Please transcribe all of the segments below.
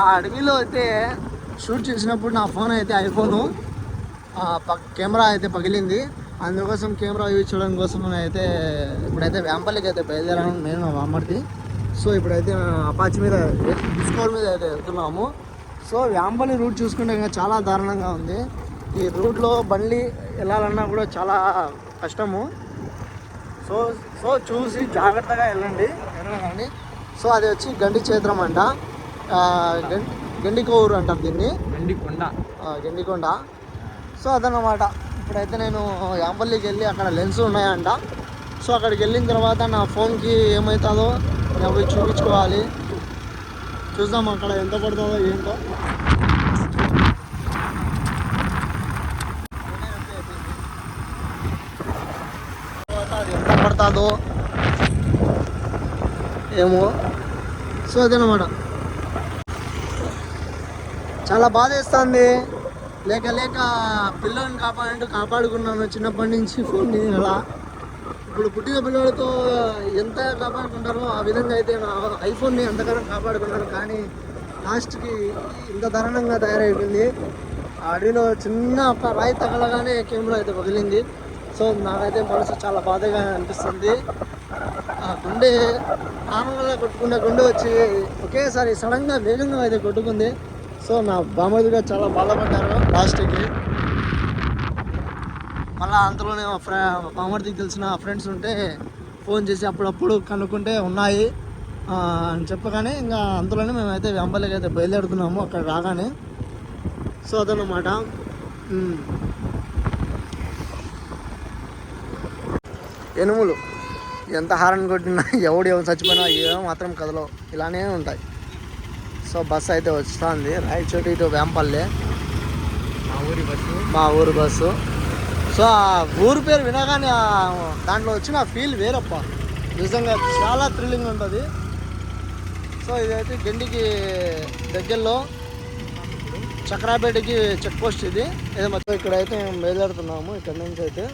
ఆ అడవిలో అయితే షూట్ చేసినప్పుడు నా ఫోన్ అయితే ఐఫోను కెమెరా అయితే పగిలింది. అందుకోసం కెమెరా యూజ్ చేయడం కోసం అయితే ఇప్పుడైతే వేంపల్లికి అయితే బయలుదేరాను నేను మా అమ్మడిది సో ఇప్పుడైతే అపాచి మీద స్కోర్ మీద అయితే వెళ్తున్నాము. సో వ్యాంపల్లి రూట్ చూసుకుంటే ఇంకా చాలా దారుణంగా ఉంది. ఈ రూట్లో బండి వెళ్ళాలన్నా కూడా చాలా కష్టము. సో సో చూసి జాగ్రత్తగా వెళ్ళండి. వెళ్ళండి. సో అది వచ్చి గండి క్షేత్రం అంట. గండికోవూరు అంటారు దీన్ని. వెండి కొండ ఆ, గండికొండ. సో అదన్నమాట. ఇప్పుడైతే నేను యాంపల్లికి వెళ్ళి అక్కడ లెన్స్ ఉన్నాయంట. సో అక్కడికి వెళ్ళిన తర్వాత నా ఫోన్కి ఏమవుతుందో నేను పోయి చూపించుకోవాలి. చూద్దాం అక్కడ ఎంత పడుతుందో ఏంటో. ఎంత పడుతుందో ఏమో. సో అదనమాట చాలా బాధ వేస్తుంది. లేక లేక పిల్లల్ని కాపాడంటూ కాపాడుకున్నాను చిన్నప్పటి నుంచి ఫోన్ని అలా. ఇప్పుడు పుట్టిన పిల్లలతో ఎంత కాపాడుకుంటారో ఆ విధంగా అయితే నా ఐఫోన్ని ఎంతకాలం కాపాడుకున్నాను కానీ లాస్ట్కి ఇంత దారుణంగా తయారైపోయింది. ఆ అడవిలో చిన్న రాయి తగలగానే కెమెరా అయితే వదిలింది సో నాకైతే మనసు చాలా బాధగా అనిపిస్తుంది. ఆ గుండె నార్మల్గా కొట్టుకున్న గుండె వచ్చి ఒకేసారి సడన్గా వేగంగా అయితే కొట్టుకుంది. సో నా బామ్మదిగా చాలా బాధపడ్డారు లాస్ట్కి. మళ్ళీ అంతలోనే మా ఫ్రె బామ్మడికి తెలిసిన ఫ్రెండ్స్ ఉంటే ఫోన్ చేసి అప్పుడప్పుడు కనుక్కుంటే ఉన్నాయి. అని చెప్పగానే ఇంకా అంతలోనే మేమైతే వెంపల్లికి అయితే బయలుదేరుతున్నాము అక్కడ రాగానే. సో అదనమాట ఎనుములు. ఎంత హారన్ కొట్టినా ఎవడు ఎవరు చచ్చిపోయినా ఏ మాత్రం కథలో ఇలానే ఉంటాయి. సో బస్సు అయితే వస్తుంది. రాయచోటి ఇటు వేంపల్లి. మా ఊరి బస్సు. మా ఊరు బస్సు. సో ఆ ఊరు పేరు వినగానే దాంట్లో వచ్చిన ఫీల్ వేరప్ప. నిజంగా చాలా థ్రిల్లింగ్ ఉంటుంది. సో ఇదైతే గండికి దగ్గరలో చక్రాపేటకి చెక్ పోస్ట్ ఇది. ఇది మొత్తం ఇక్కడైతే మేము బయలుదేరుతున్నాము. ఇక్కడ నుంచి అయితే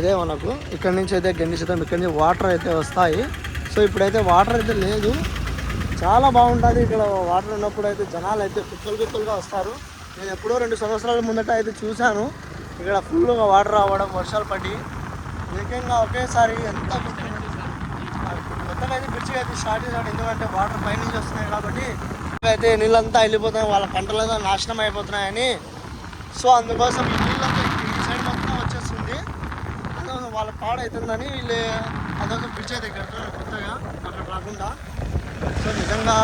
ఇదే మనకు. ఇక్కడ నుంచి అయితే గండి ఇక్కడ నుంచి వాటర్ అయితే వస్తాయి. సో ఇప్పుడైతే వాటర్ అయితే లేదు. చాలా బాగుంటుంది. ఇక్కడ వాటర్ ఉన్నప్పుడు అయితే జనాలు అయితే కుక్కలు కుక్కలుగా వస్తారు. నేను ఎప్పుడో రెండు సంవత్సరాల ముందట అయితే చూశాను. ఇక్కడ ఫుల్గా వాటర్ రావడం వర్షాలు పడి. ఏకంగా ఒకేసారి ఎంత కొత్తగా అయితే బ్రిడ్జ్ అయితే స్టార్ట్ చేశాడు ఎందుకంటే వాటర్ పైనుంచి వస్తున్నాయి కాబట్టి. అయితే నీళ్ళంతా వెళ్ళిపోతున్నాయి. వాళ్ళ పంటలంతా నాశనం అయిపోతున్నాయని. సో అందుకోసం ఈ నీళ్ళంతా ఈ సైడ్ మొత్తం వచ్చేస్తుంది. అందుకోసం వాళ్ళ పాడవుతుందని వీళ్ళు అదొక బ్రిడ్జ్ అయితే కడుతున్నారు కొత్తగా. అక్కడ రాకుండా సో నిజంగా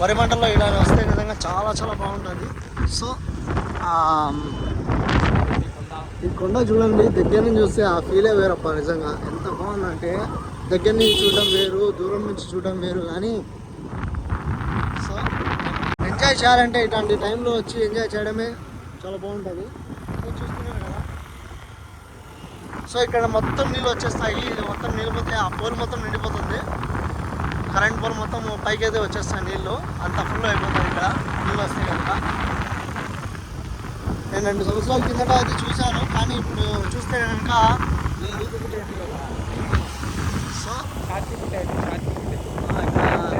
వరి పంటల్లో ఇలా వస్తే నిజంగా చాలా చాలా బాగుంటుంది. సో ఈ కొండ చూడండి దగ్గర నుంచి చూస్తే ఆ ఫీలే వేరప్ప నిజంగా. ఎంత బాగుందంటే దగ్గర నుంచి చూడడం వేరు దూరం నుంచి చూడడం వేరు కానీ సో ఎంజాయ్ చేయాలంటే ఇట్లాంటి టైంలో వచ్చి ఎంజాయ్ చేయడమే చాలా బాగుంటుంది. సో చూస్తున్నారు కదా. సో ఇక్కడ మొత్తం నీళ్ళు వచ్చేస్తాయి. మొత్తం నీళ్ళు పోతే ఆ పోల్ మొత్తం నిండిపోతుంది. కరెంట్ పోల్ మొత్తం పైకి అయితే వచ్చేస్తాయి నీళ్ళు. అంత ఫుల్ అయిపోతుంది ఇక్కడ. నీళ్ళు వస్తాయి కనుక. నేను రెండు సంవత్సరాల కిందట అయితే చూశాను కానీ ఇప్పుడు చూస్తే కనుక సో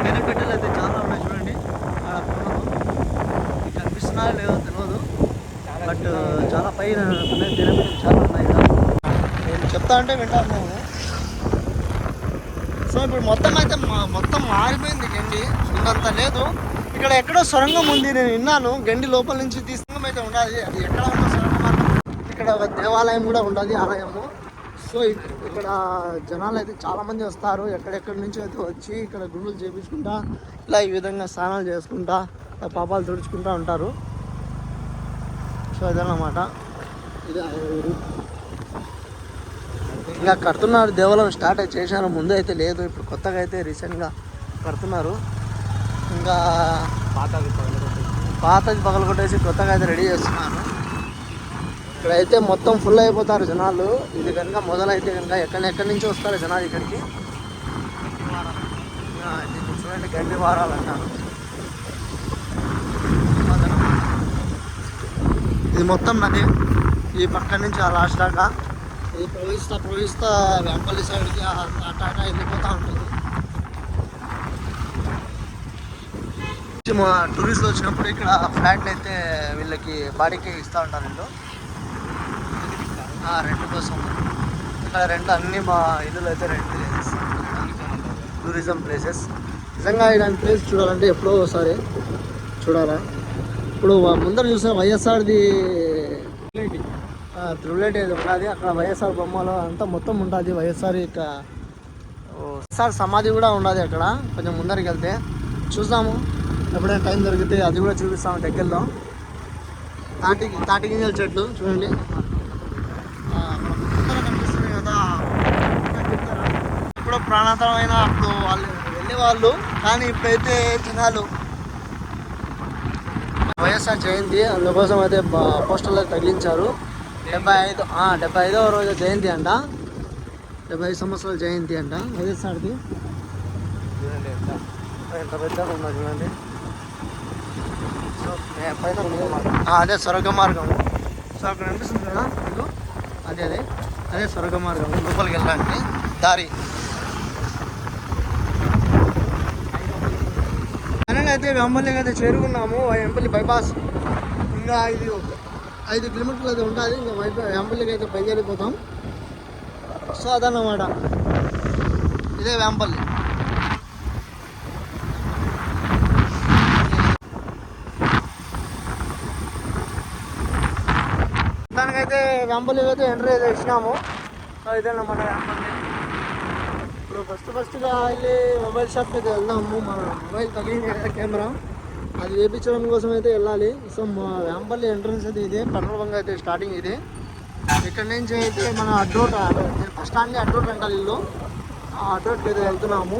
బెనిఫిట్లు అయితే చాలా ఉన్నాయి చూడండి. ఆడ కనిపిస్తున్నాయో లేదో తెలియదు బట్ చాలా పైన బెనిఫిట్లు చాలా ఉన్నాయి. నేను చెప్తా అంటే వింటాను నేను. సో ఇప్పుడు మొత్తం అయితే మా- మొత్తం మారిపోయింది గండి. ఇంకంత లేదు. ఇక్కడ ఎక్కడో సొరంగం ఉంది నేను విన్నాను. గండి లోపల నుంచి తీసుకుంగం అయితే ఉండాలి. అది ఎక్కడ ఉందో సొరంగం ఇక్కడ ఒక దేవాలయం కూడా ఉండాలి ఆలయము. సో ఇక్కడ జనాలు అయితే చాలామంది వస్తారు. ఎక్కడెక్కడి నుంచి అయితే వచ్చి ఇక్కడ గుండులు చేపించుకుంటా ఇలా ఈ విధంగా స్నానాలు చేసుకుంటా పాపాలు తుడుచుకుంటా ఉంటారు. సో అదన్నమాట ఇది ఇంకా కడుతున్నారు. దేవాలయం స్టార్ట్ అయితే చేశారు. ముందు అయితే లేదు. ఇప్పుడు కొత్తగా అయితే రీసెంట్గా కడుతున్నారు. ఇంకా పాతది. పాతది పగలగొట్టేసి కొత్తగా అయితే రెడీ చేస్తున్నారు. ఇక్కడైతే మొత్తం ఫుల్ అయిపోతారు జనాలు. ఇది కనుక మొదలైతే కనుక ఎక్కడి ఎక్కడి నుంచి వస్తారు జనాలు ఇక్కడికి? ఆ, ఇది చూడండి గండి వారాలు అంటారు. ఇది మొత్తం నది. ఈ పక్క నుంచి ఆ లాస్ట్ దాకా ఇది ప్రవహిస్తా ప్రవహిస్తా వెంపల్లి సైడ్కి అట్ట వెళ్ళిపోతూ ఉంటుంది. మా టూరిస్టులు వచ్చినప్పుడు ఇక్కడ ఫ్లాట్లు అయితే వీళ్ళకి బాడీకి ఇస్తూ ఉంటారు వీళ్ళు. రెంట్ కోసం. ఇక్కడ రెంట్ అన్ని మా ఇల్లులు అయితే రెంట్ టూరిజం ప్లేసెస్ నిజంగా ఇలాంటి ప్లేస్ చూడాలంటే ఎప్పుడో ఒకసారి చూడాలా? ఇప్పుడు ముందర చూసిన వైఎస్ఆర్ది త్రిబులెట్ ఏది ఉన్నది అక్కడ వైఎస్ఆర్ బొమ్మలు అంతా మొత్తం ఉంటుంది వైఎస్ఆర్ ఇక వైఎస్ఆర్ సమాధి కూడా ఉన్నది అక్కడ. కొంచెం ముందరికి వెళ్తే చూద్దాము. ఎప్పుడైనా టైం దొరికితే అది కూడా చూపిస్తాము దగ్గరలో. తాటి తాటి గింజల చెట్లు చూడండి. కనిపిస్తున్నాయి కదా. చెప్తారా ఇప్పుడు ప్రాణాంతరమైన అప్పుడు వాళ్ళు వెళ్ళేవాళ్ళు. కానీ ఇప్పుడైతే జనాలు వైఎస్ఆర్ జయంతి అందుకోసం అయితే పోస్టర్లు తగిలించారు. డెబ్బై ఐదు డెబ్బై ఐదవ రోజు జయంతి అంట. డెబ్బై ఐదు సంవత్సరాల జయంతి అంట. చూడండి ఎంత ఎంత పెద్దగా ఉందో చూడండి. సో పైన అదే సొరగ మార్గం. సో అక్కడ అనిపిస్తుంది కదా మీకు? అదే అదే. అదే సొరగ మార్గం. లోపలికి వెళ్ళడానికి దారి. అయితే వెంపల్లికి అయితే చేరుకున్నాము. వెంపల్లి బైపాస్. ఇంకా ఐదు ఐదు కిలోమీటర్లు అయితే ఉంటుంది. ఇంకా వైపు వెంపల్లికి అయితే బయలుదేరిపోతాం. సో అదన్నమాట ఇదే వెంపల్లి. దానికైతే వెంపల్లి అయితే ఎంట్రీ అయితే ఇచ్చినాము. సో ఇదేనమాట వెంపల్లి? ఇప్పుడు ఫస్ట్ ఫస్ట్గా వెళ్ళి మొబైల్ షాప్కి అయితే వెళ్దాము. మన మొబైల్ తగిలింది కెమెరా. అది వేయించడం కోసం అయితే వెళ్ళాలి. సో మా వెంపల్లి ఎంట్రన్స్ అయితే ఇదే పెట్రోల్ బంక్ అయితే స్టార్టింగ్ ఇది. ఇక్కడ నుంచి అయితే మన అడ్రోట్ బస్ స్టాండ్ అడ్రోట్ అంటారు ఇల్లు. ఆ అడ్రోట్కి అయితే వెళ్తున్నాము.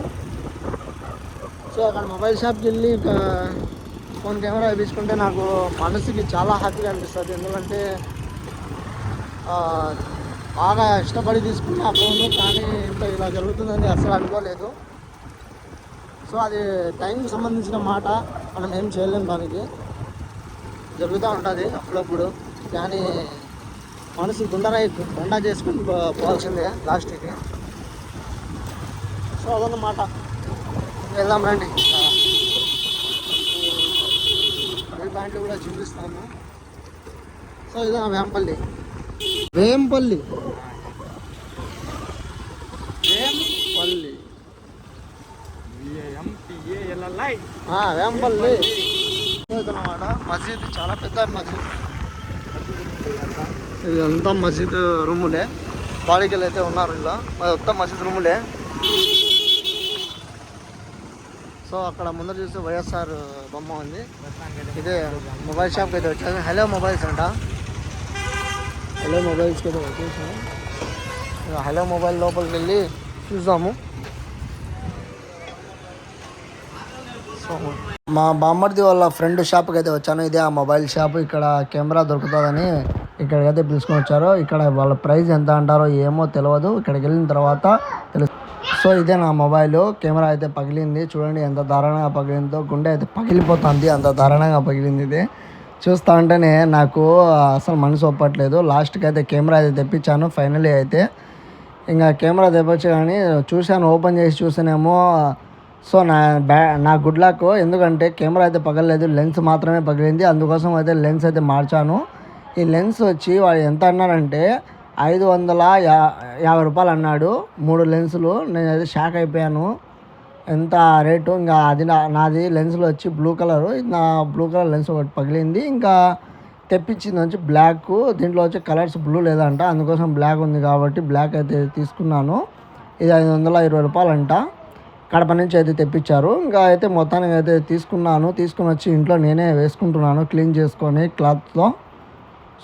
సో అక్కడ మొబైల్ షాప్కి వెళ్ళి ఫోన్ కెమెరా వేయించుకుంటే నాకు మనసుకి చాలా హ్యాపీగా అనిపిస్తుంది. ఎందుకంటే బాగా ఇష్టపడి తీసుకుంటే ఆ ఫోన్ కానీ ఇంత ఇలా జరుగుతుందని అసలు అనుకోలేదు. సో అది టైంకి సంబంధించిన మాట మనం ఏం చేయలేము దానికి. జరుగుతూ ఉంటుంది అప్పుడప్పుడు. కానీ మనసు గుండరాయి గుండా చేసుకుని పోవాల్సిందే లాస్ట్కి సో అదన్నమాట వెళ్దాం రండి. ప్యాంట్లు కూడా చూపిస్తాము సో ఇదే వేంపల్లి. వేంపల్లి ఎంపీఏఎల్ఎల్ఐ ఆ, వేంపల్లి మసీద్ చాలా పెద్ద మసీద్. ఇది అంతా మసీద్ రూములే. బాలికలు అయితే ఉన్నారు ఇలా మొత్తం మసీద్ రూములే. సో అక్కడ ముందర చూస్తే వైఎస్ఆర్ బొమ్మ ఉంది. ఇదే మొబైల్ షాప్కి అయితే వచ్చాను హలో మొబైల్స్ అంట. హలో మొబైల్స్కి అయితే వచ్చేసాను ఇక హలో మొబైల్ లోపలికి వెళ్ళి చూద్దాము. సో మా బామ్మర్ది వాళ్ళ ఫ్రెండ్ షాప్కి అయితే వచ్చాను. ఇదే ఆ మొబైల్ షాప్ ఇక్కడ కెమెరా దొరుకుతుందని ఇక్కడికైతే పిలుచుకొని వచ్చారు. ఇక్కడ వాళ్ళ ప్రైస్ ఎంత అంటారో ఏమో తెలియదు ఇక్కడికి వెళ్ళిన తర్వాత తెలుసు సో ఇదే నా మొబైల్ కెమెరా అయితే పగిలింది. చూడండి ఎంత దారుణంగా పగిలిందో. గుండె అయితే పగిలిపోతుంది. అంత దారుణంగా పగిలింది ఇది. చూస్తా ఉంటేనే నాకు అసలు మనసు ఒప్పట్లేదు. లాస్ట్కి అయితే కెమెరా అయితే తెప్పించాను. ఫైనలీ అయితే. ఇంకా కెమెరా తెప్పచ్చు కానీ చూశాను. ఓపెన్ చేసి చూసానేమో సో నా బ్యా నా గుడ్ లక్ ఎందుకంటే కెమెరా అయితే పగలలేదు లెన్స్ మాత్రమే పగిలింది. అందుకోసం అయితే లెన్స్ అయితే మార్చాను. ఈ లెన్స్ వచ్చి వాడు ఎంత అన్నాడంటే ఐదు వందల యా యాభై రూపాయలు అన్నాడు. మూడు లెన్సులు. నేనైతే షాక్ అయిపోయాను. ఎంత రేటు? ఇంకా అది నా నాది లెన్స్లో వచ్చి బ్లూ కలర్. నా బ్లూ కలర్ లెన్స్ ఒకటి పగిలింది. ఇంకా తెప్పించింది వచ్చి బ్లాక్. దీంట్లో వచ్చి కలర్స్ బ్లూ లేదంట. అందుకోసం బ్లాక్ ఉంది కాబట్టి బ్లాక్ అయితే తీసుకున్నాను. ఇది ఐదు వందల ఇరవై రూపాయలు అంట కడప నుంచి అయితే తెప్పించారు. ఇంకా అయితే మొత్తానికి అయితే తీసుకున్నాను. తీసుకుని వచ్చి ఇంట్లో నేనే వేసుకుంటున్నాను. క్లీన్ చేసుకొని క్లాత్తో.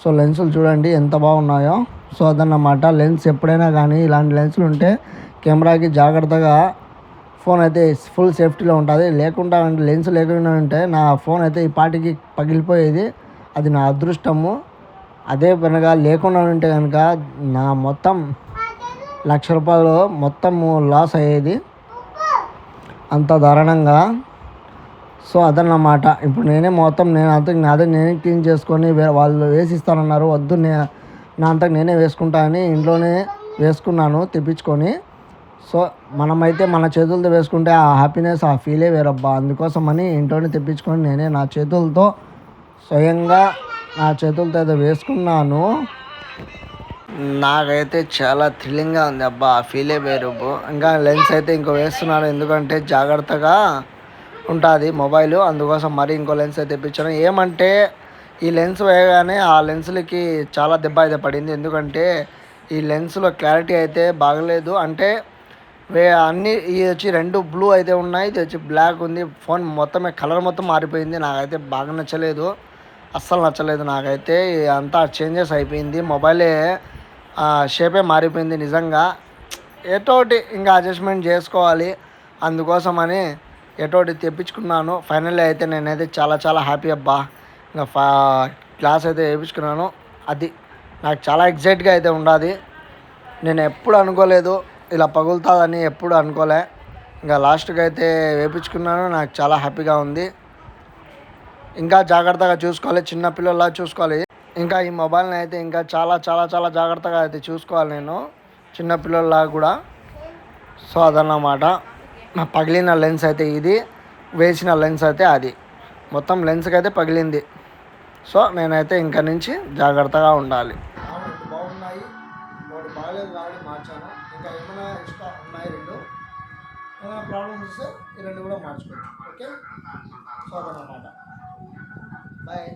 సో లెన్సులు చూడండి ఎంత బాగున్నాయో. సో అదన్నమాట. లెన్స్ ఎప్పుడైనా కానీ ఇలాంటి లెన్సులు ఉంటే కెమెరాకి జాగ్రత్తగా ఫోన్ అయితే ఫుల్ సేఫ్టీలో ఉంటుంది. లేకుండా లెన్స్ లేకుండా ఉంటే నా ఫోన్ అయితే ఈ పాటికి పగిలిపోయేది. అది నా అదృష్టము. అదే కనుక లేకుండా ఉంటే కనుక నా మొత్తం లక్ష రూపాయలు మొత్తము లాస్ అయ్యేది. అంత దారుణంగా. సో అదన్నమాట. ఇప్పుడు నేనే మొత్తం నేను అంత నాదే నేనే క్లీన్ చేసుకొని వాళ్ళు వేసిస్తానన్నారు. వద్దు నే నా అంతకు నేనే వేసుకుంటా అని ఇంట్లోనే వేసుకున్నాను తెప్పించుకొని. సో మనమైతే మన చేతులతో వేసుకుంటే ఆ హ్యాపీనెస్ ఆ ఫీలే వేరబ్బా. అందుకోసమని ఇంట్లోనే తెప్పించుకొని నేనే నా చేతులతో స్వయంగా నా చేతులతో అయితే వేసుకున్నాను. నాకైతే చాలా థ్రిల్లింగ్గా ఉంది అబ్బా ఆ ఫీలే వేరు. ఇంకా లెన్స్ అయితే ఇంకో వేస్తున్నాను ఎందుకంటే జాగ్రత్తగా ఉంటుంది మొబైల్ అందుకోసం మరి ఇంకో లెన్స్ అయితే తెప్పించాను. ఏమంటే ఈ లెన్స్ వేయగానే ఆ లెన్స్లకి చాలా దెబ్బ అయితే పడింది. ఎందుకంటే ఈ లెన్స్లో క్లారిటీ అయితే బాగలేదు. అంటే వే అన్ని ఇది వచ్చి రెండు బ్లూ అయితే ఉన్నాయి ఇది వచ్చి బ్లాక్ ఉంది. ఫోన్ మొత్తమే కలర్ మొత్తం మారిపోయింది. నాకైతే బాగా నచ్చలేదు. అస్సలు నచ్చలేదు నాకైతే. అంతా చేంజెస్ అయిపోయింది. మొబైలే షేపే మారిపోయింది నిజంగా. ఎటోటి ఇంకా అడ్జస్ట్మెంట్ చేసుకోవాలి. అందుకోసమని ఎటోటి తెప్పించుకున్నాను. ఫైనల్లీ అయితే నేనైతే చాలా చాలా హ్యాపీ అబ్బా. ఇంకా ఫా క్లాస్ అయితే వేయించుకున్నాను. అది నాకు చాలా ఎగ్జైట్గా అయితే ఉండాది. నేను ఎప్పుడు అనుకోలేదు. ఇలా పగులుతుందని ఎప్పుడు అనుకోలే. ఇంకా లాస్ట్కి అయితే వేయించుకున్నాను. నాకు చాలా హ్యాపీగా ఉంది. ఇంకా జాగ్రత్తగా చూసుకోవాలి. చిన్నపిల్లల్లా చూసుకోవాలి. ఇంకా ఈ మొబైల్ని అయితే ఇంకా చాలా చాలా చాలా జాగ్రత్తగా అయితే చూసుకోవాలి నేను చిన్నపిల్లలాగా కూడా. సో అదన్నమాట. నా పగిలిన లెన్స్ అయితే ఇది వేసిన లెన్స్ అయితే అది. మొత్తం లెన్స్కి అయితే పగిలింది. సో నేనైతే ఇంకా నుంచి జాగ్రత్తగా ఉండాలి. బాగున్నాయి. ఒకటి కాబట్టి మార్చాను. ఇంకా ఏమైనా ఎక్స్ట్రా ఉన్నాయి రెండు? ఏమైనా ప్రాబ్లమ్స్ వస్తే ఈ రెండు కూడా మార్చుకోవచ్చు ఓకే? సో అదన్నమాట. బాయ్